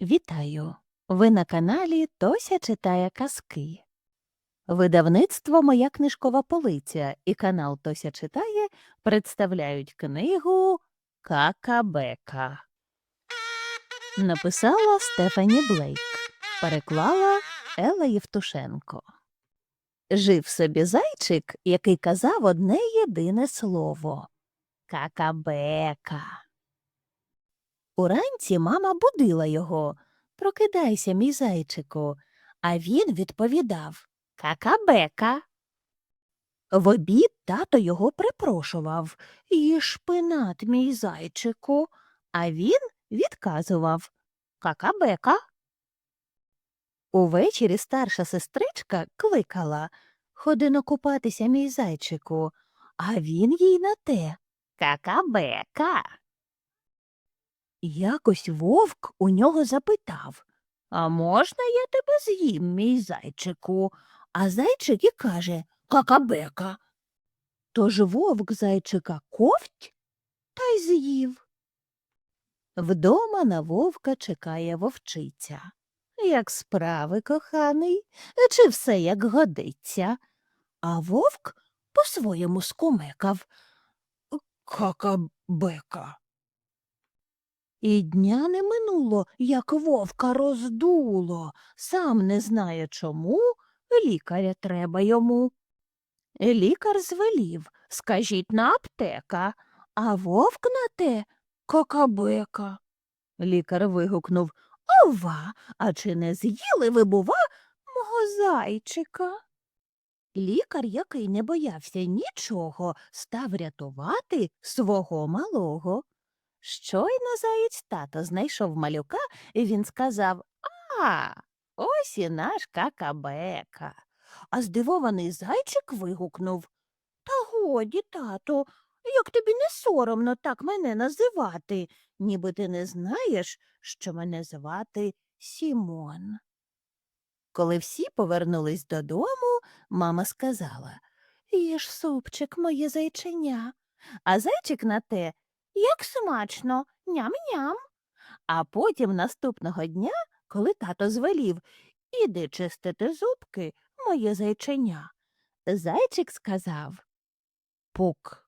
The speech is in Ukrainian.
Вітаю! Ви на каналі Тося читає казки. Видавництво Моя книжкова полиця і канал Тося читає представляють книгу Какабека. Написала Стефані Блейк. Переклала Елла Євтушенко. Жив собі зайчик, який казав одне єдине слово Какабека. Уранці мама будила його. Прокидайся, мій зайчику. А він відповідав Какабека. В обід тато його припрошував Їж шпинат, мій зайчику. А він відказував Какабека. Увечері старша сестричка кликала Ходи но купатися, мій зайчику. А він їй на те Какабека. Якось вовк у нього запитав А можна я тебе з'їм, мій зайчику? А зайчик і каже Какабека. Тож вовк зайчика ковть та й з'їв. Вдома на вовка чекає вовчиця. Як справи, коханий, чи все як годиться? А вовк по-своєму скумекав. Какабека. І дня не минуло, як вовка роздуло. Сам не знає чому, лікаря треба йому. Лікар звелів, скажіть на аптека, а вовк на те какабека. Лікар вигукнув Ова, а чи не з'їли ви, бува, мого зайчика? Лікар, який не боявся нічого, став рятувати свого малого. Щойно заєць тато знайшов малюка, і він сказав А, ось і наш какабека. А здивований зайчик вигукнув Та годі, тато, як тобі не соромно так мене називати, ніби ти не знаєш, що мене звати Сімон. Коли всі повернулись додому, мама сказала Їж супчик, моє зайченя. А зайчик на те як смачно, ням-ням. А потім наступного дня, коли тато звелів Іди чистити зубки, моє зайченя. Зайчик сказав Пук,